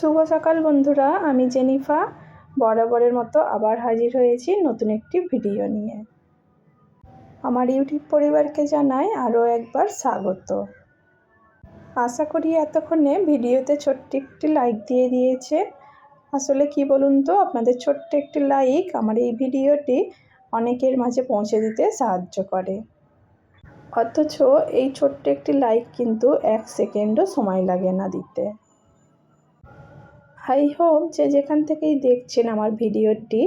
শুভ সকাল বন্ধুরা, আমি জেনিফা। বরাবরের মতো আবার হাজির হয়েছি নতুন একটি ভিডিও নিয়ে। আমার ইউটিউব পরিবারকে জানাই আরও একবার স্বাগত। আশা করি এতক্ষণে ভিডিওতে ছোট্ট একটি লাইক দিয়ে দিয়েছে। আসলে কি বলুন তো, আপনাদের ছোট্ট একটি লাইক আমার এই ভিডিওটি অনেকের মাঝে পৌঁছে দিতে সাহায্য করে। অথচ এই ছোট্ট একটি লাইক কিন্তু এক সেকেন্ডও সময় লাগে না দিতে। আই হোপ যে যেখান থেকেই দেখছেন আমার ভিডিওটি,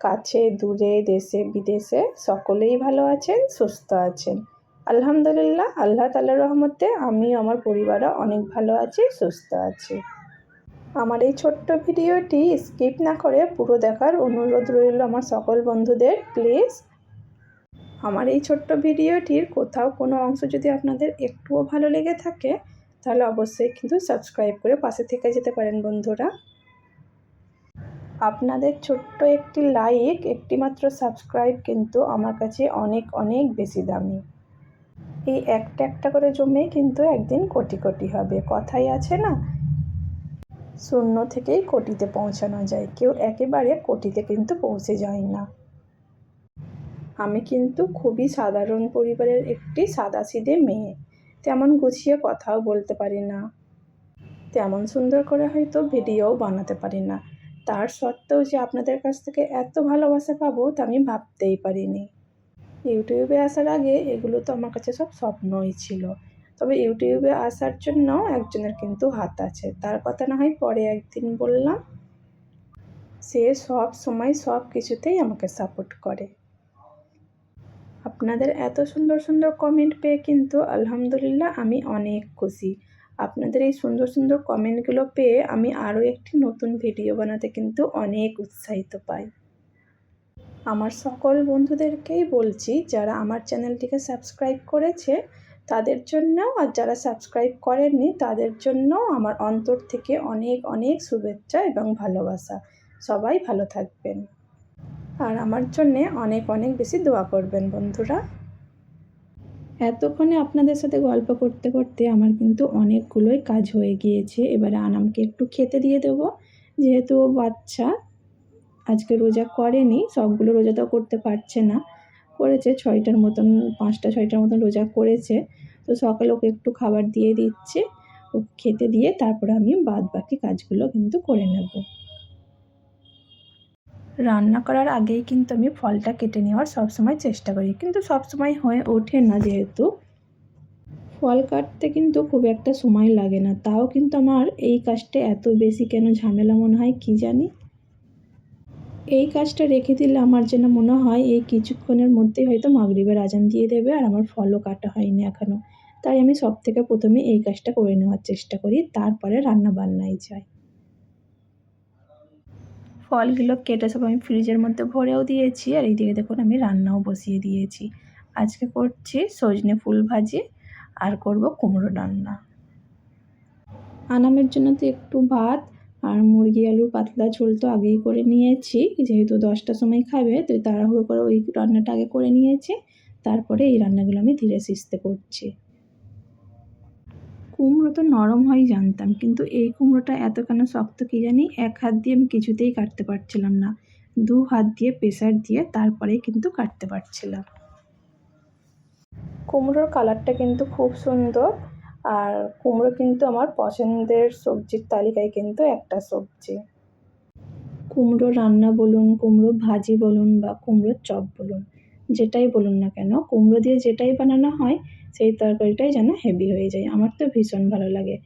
কাছে, দূরে, দেশে, বিদেশে, সকলেই ভালো আছেন, সুস্থ আছেন। আলহামদুলিল্লাহ, আল্লাহ তালার রহমতে আমি আমার পরিবারও অনেক ভালো আছি, সুস্থ আছি। আমার এই ছোট্ট ভিডিওটি স্কিপ না করে পুরো দেখার অনুরোধ রইল আমার সকল বন্ধুদের, প্লিজ। আমার এই ছোট্ট ভিডিওটির কোথাও কোনো অংশ যদি আপনাদের একটুও ভালো লেগে থাকে তাহলে অবশ্যই কিন্তু সাবস্ক্রাইব করে পাশে থেকে যেতে পারেন বন্ধুরা। আপনাদের ছোট্ট একটি লাইক একটি মাত্র সাবস্ক্রাইব কিন্তু আমার কাছে অনেক অনেক বেশি দামি। এই একটা একটা করে জমে কিন্তু একদিন কোটি কোটি হবে। কথাই আছে না? শূন্য থেকেই কোটিতে পৌঁছানো যায়। কেউ একেবারে কোটিতে কিন্তু পৌঁছে যায় না। আমি কিন্তু খুবই সাধারণ পরিবারের একটি সাদাসিধে মেয়ে। তেমন গুছিয়ে কথাও বলতে পারি না। তেমন সুন্দর করে হয়তো ভিডিওও বানাতে পারি না। তার সত্ত্বেও যে আপনাদের কাছ থেকে এত ভালোবাসা পাবো তা আমি ভাবতেই পারিনি। ইউটিউবে আসার আগে এগুলো তো আমার কাছে সব স্বপ্নই ছিল। তবে ইউটিউবে আসার জন্য একজনের কিন্তু হাত আছে। তার কথা না হয় পরে একদিন বললাম। সে সব সময় সব কিছুতেই আমাকে সাপোর্ট করে। আপনাদের এত সুন্দর সুন্দর কমেন্ট পেয়ে কিন্তু আলহামদুলিল্লাহ আমি অনেক খুশি। আপনাদের এই সুন্দর সুন্দর কমেন্টগুলো পেয়ে আমি আরও একটি নতুন ভিডিও বানাতে কিন্তু অনেক উৎসাহিত পাই। আমার সকল বন্ধুদেরকেই বলছি, যারা আমার চ্যানেলটিকে সাবস্ক্রাইব করেছে, তাদের জন্যও আর যারা সাবস্ক্রাইব করেননি, তাদের জন্যও আমার অন্তর থেকে অনেক অনেক শুভেচ্ছা এবং ভালোবাসা। সবাই ভালো থাকবেন। আর আমার জন্যে অনেক অনেক বেশি দোয়া করবেন বন্ধুরা। এতক্ষণে আপনাদের সাথে গল্প করতে করতে আমার কিন্তু অনেকগুলোই কাজ হয়ে গিয়েছে। এবারে আনামকে একটু খেতে দিয়ে দেব। যেহেতু ও বাচ্চা, আজকে রোজা করেনি, সবগুলো রোজা তো করতে পারছে না। করেছে ছয়টার মতন, পাঁচটা ছয়টার মতন রোজা করেছে। তো সকালে ওকে একটু খাবার দিয়ে দিচ্ছে। ও খেতে দিয়ে তারপরে আমি বাদ বাকি কাজগুলো কিন্তু করে নেব। রান্না করার আগেই কিন্তু আমি ফলটা কেটে নেওয়ার সবসময় চেষ্টা করি। কিন্তু সবসময় হয়ে ওঠে না যেহেতু। ফল কাটতে কিন্তু খুব একটা সময় লাগে না। তাও কিন্তু আমার এই কাজটা এত বেশি কেন ঝামেলা মনে হয় কি জানি? এই কাজটা রেখে দিলে আমার যেন মনে হয় এই কিছুক্ষণের মধ্যেই হয়তো মাগরিবের আজান দিয়ে দেবে আর আমার ফলও কাটা হয়নি এখনও তাই আমি সব থেকে প্রথমে এই কাজটা করে নেওয়ার চেষ্টা করি। তারপরে রান্না বান্নায় যাই। ফলগুলো কেটে সব আমি ফ্রিজের মধ্যে ভরেও দিয়েছি আর এইদিকে দেখুন আমি রান্নাও বসিয়ে দিয়েছি। আজকে করছি সজনে ফুল ভাজি আর করব কুমড়ো রান্না। আনামের জন্য তো একটু ভাত আর মুরগি, আলুর পাতলা ঝোল তো আগেই করে নিয়েছি। যেহেতু দশটার সময় খাবে, তো তাড়াহুড়ো করে ওই রান্নাটা আগে করে নিয়েছি। তারপরে এই রান্নাগুলো আমি ধীরে সিস্তে করছি। কুমড়ো তো নরম হয় জানতাম কিন্তু এই কুমড়োটা এত কেন শক্ত কী জানি? এক হাত দিয়ে আমি কিছুতেই কাটতে পারছিলাম না। দু হাত দিয়ে প্রেসার দিয়ে তারপরেই কিন্তু কাটতে পারছিলাম। কুমড়োর কালারটা কিন্তু খুব সুন্দর আর কুমড়ো কিন্তু আমার পছন্দের সবজির তালিকায় কিন্তু একটা সবজি। কুমড়ো রান্না বলুন কুমড়ো ভাজি বলুন বা কুমড়োর চপ বলুন যেটাই বলুন না কেন কুমড়ো দিয়ে যেটাই বানানো হয় সেই তরকারিটাই যেন হেভি হয়ে যায়। আমার তো ভীষণ ভালো লাগে।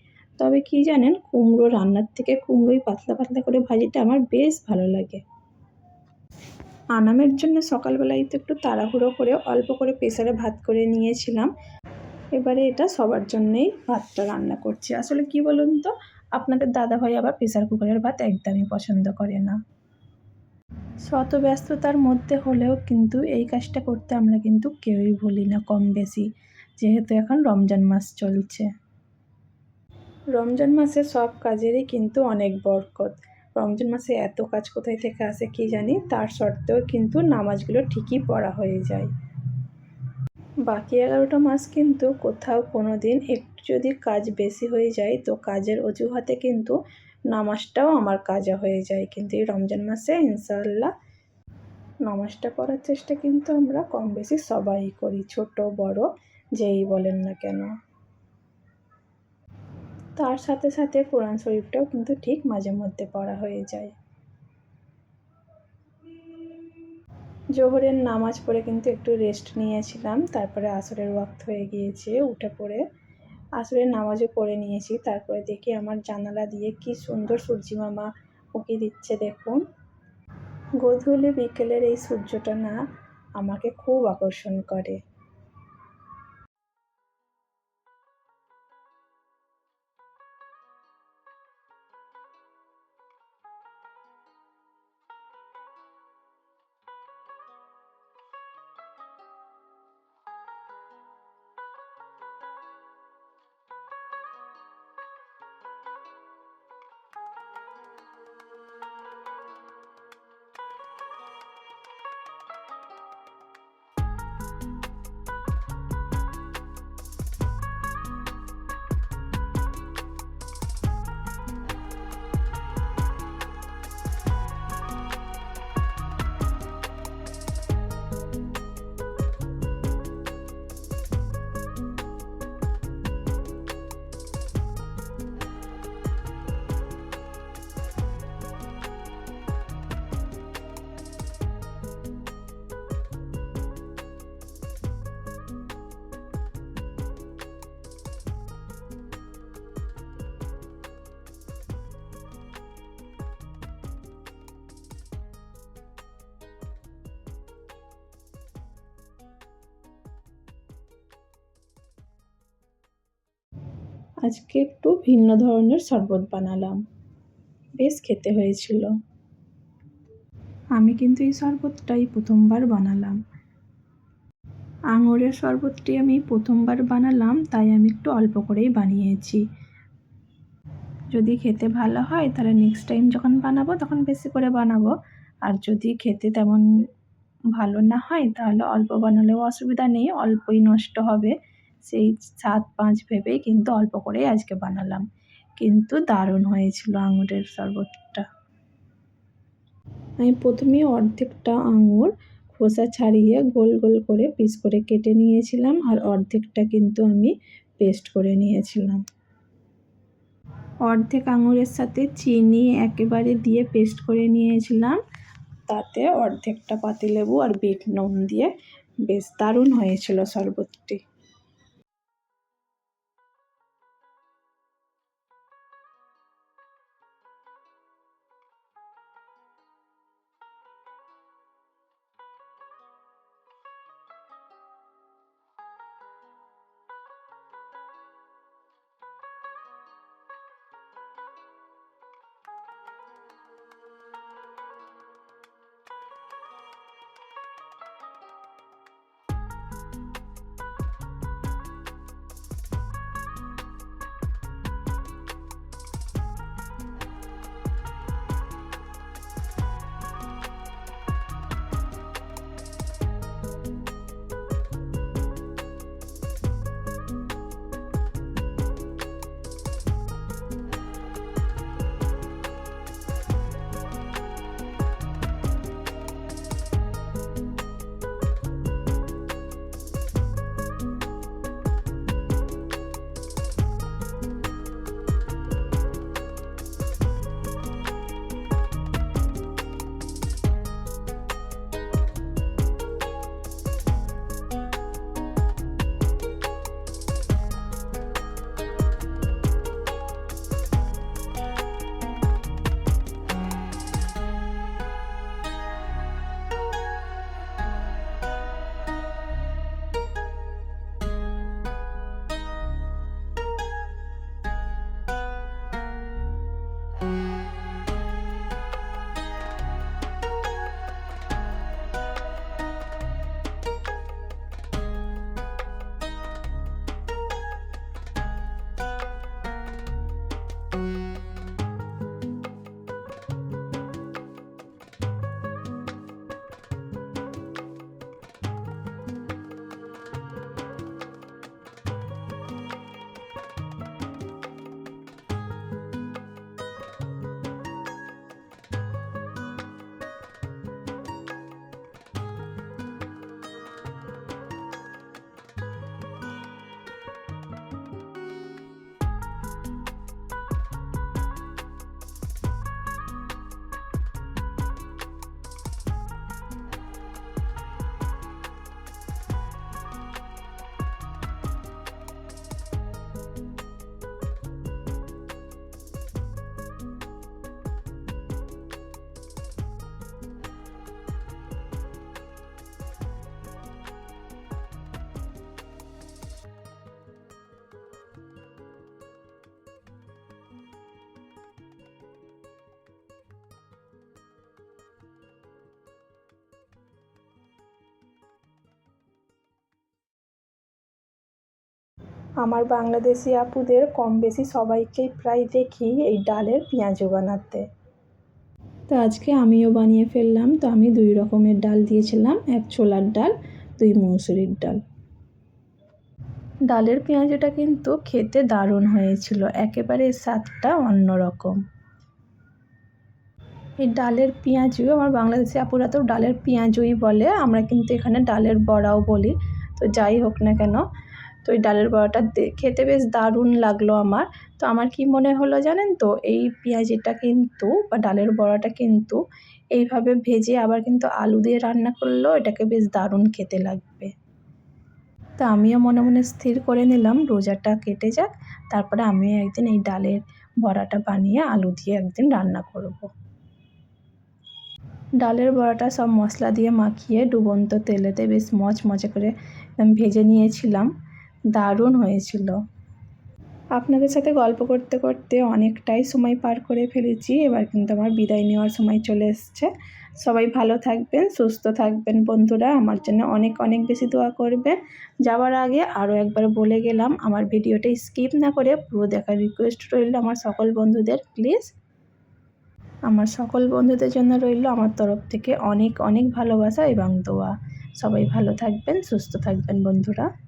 তবে কি জানেন, কুমড়ো রান্নার থেকে কুমড়োই পাতলা পাতলা করে ভাজিটা আমার বেশ ভালো লাগে। আনামের জন্য সকালবেলায় তো একটু তাড়াহুড়ো করে অল্প করে প্রেসারে ভাত করে নিয়েছিলাম। এবারে এটা সবার জন্যেই ভাতটা রান্না করছি। আসলে কি বলুন তো, আপনাদের দাদাভাই আবার প্রেসার কুকারের ভাত একদমই পছন্দ করে না। শত ব্যস্ততার মধ্যে হলেও কিন্তু এই কাজটা করতে আমরা কিন্তু কেউই ভুলি না কম বেশি। যেহেতু এখন রমজান মাস চলছে। রমজান মাসে সব কাজেরই কিন্তু অনেক বরকত। রমজান মাসে এত কাজ কোথায় থেকে আসে কি জানি, তার সত্ত্বেও কিন্তু নামাজগুলো ঠিকই পড়া হয়ে যায়। বাকি এগারোটা মাস কিন্তু কোথাও কোনো দিন একটু যদি কাজ বেশি হয়ে যায়, তো কাজের অজুহাতে কিন্তু নামাজটাও আমার কাজা হয়ে যায়। কিন্তু এই রমজান মাসে ইনশাআল্লাহ নামাজটা পড়ার চেষ্টা কিন্তু আমরা কম বেশি সবাই করি, ছোট, বড়। যেই বলেন না কেন। তার সাথে সাথে কোরআন শরীফটাও কিন্তু ঠিক মাঝে মধ্যে পড়া হয়ে যায়। জোহরের নামাজ পড়ে কিন্তু একটু রেস্ট নিয়েছিলাম, তারপরে আসরের ওয়াক্ত হয়ে গিয়েছে উঠে পড়ে। আসরের নামাজও পড়ে নিয়েছি, তারপরে দেখি আমার জানালা দিয়ে কি সুন্দর সূর্যি মামা উঁকি দিচ্ছে দেখুন। গোধূলি বিকেলের এই সূর্যটা না আমাকে খুব আকর্ষণ করে। আজকে একটু ভিন্ন ধরনের শরবত বানালাম। বেশ খেতে হয়েছিল। আমি কিন্তু এই শরবতটাই প্রথমবার বানালাম। আঙুরের শরবতটি আমি প্রথমবার বানালাম, তাই আমি একটু অল্প করেই বানিয়েছি। যদি খেতে ভালো হয়, তাহলে নেক্সট টাইম যখন বানাবো, তখন বেশি করে বানাবো। আর যদি খেতে তেমন ভালো না হয়, তাহলে অল্প বানালেও অসুবিধা নেই, অল্পই নষ্ট হবে। সেই সাত পাঁচ ভেবেই কিন্তু অল্প করেই আজকে বানালাম। কিন্তু দারুণ হয়েছিল আঙুরের শরবতটা। আমি প্রথমে অর্ধেকটা আঙুর খোসা ছাড়িয়ে গোল গোল করে পিস করে কেটে নিয়েছিলাম আর অর্ধেকটা কিন্তু আমি পেস্ট করে নিয়েছিলাম। অর্ধেক আঙুরের সাথে চিনি একেবারে দিয়ে পেস্ট করে নিয়েছিলাম। তাতে অর্ধেকটা পাতিলেবু আর বিট নুন দিয়ে বেশ দারুণ হয়েছিল শরবতটি। আমার বাংলাদেশি আপুদের কম বেশি সবাইকেই প্রায় দেখি এই ডালের পেঁয়াজু বানাতে। তো আজকে আমিও বানিয়ে ফেললাম। তো আমি দুই রকমের ডাল দিয়েছিলাম। এক ছোলার ডাল, দুই মৌসুরির ডাল। ডালের পেঁয়াজটা কিন্তু খেতে দারুণ হয়েছিল। একেবারে স্বাদটা অন্যরকম এই ডালের পেঁয়াজু আমার বাংলাদেশি আপুরা তো ডালের পেঁয়াজুই বলে। আমরা কিন্তু এখানে ডালের বড়াও বলি। তো যাই হোক না কেন তো এই ডালের বড়াটা খেতে বেশ দারুণ লাগল আমার। তো আমার কি মনে হলো জানেন তো? এই পেঁয়াজিটা কিন্তু বা ডালের বড়াটা কিন্তু এইভাবে ভেজে আবার কিন্তু আলু দিয়ে রান্না করলেও এটাকে বেশ দারুণ খেতে লাগবে। তো আমিও মনে মনে স্থির করে নিলাম, রোজাটা কেটে যাক, তারপরে আমিও একদিন এই ডালের বড়াটা বানিয়ে আলু দিয়ে একদিন রান্না করব। ডালের বড়াটা সব মশলা দিয়ে মাখিয়ে ডুবন্ত তেলেতে বেশ মচমচে করে ভেজে নিয়েছিলাম। দারুণ হয়েছিল। আপনাদের সাথে গল্প করতে করতে অনেকটাই সময় পার করে ফেলেছি। এবার কিন্তু আমার বিদায় নেওয়ার সময় চলে এসছে। সবাই ভালো থাকবেন, সুস্থ থাকবেন বন্ধুরা। আমার জন্য অনেক অনেক বেশি দোয়া করবেন। যাওয়ার আগে আরও একবার বলে গেলাম, আমার ভিডিওটা স্কিপ না করে পুরো দেখার রিকোয়েস্ট রইল আমার সকল বন্ধুদের প্লিজ আমার সকল বন্ধুদের জন্য রইল আমার তরফ থেকে অনেক অনেক ভালোবাসা এবং দোয়া। সবাই ভালো থাকবেন, সুস্থ থাকবেন বন্ধুরা।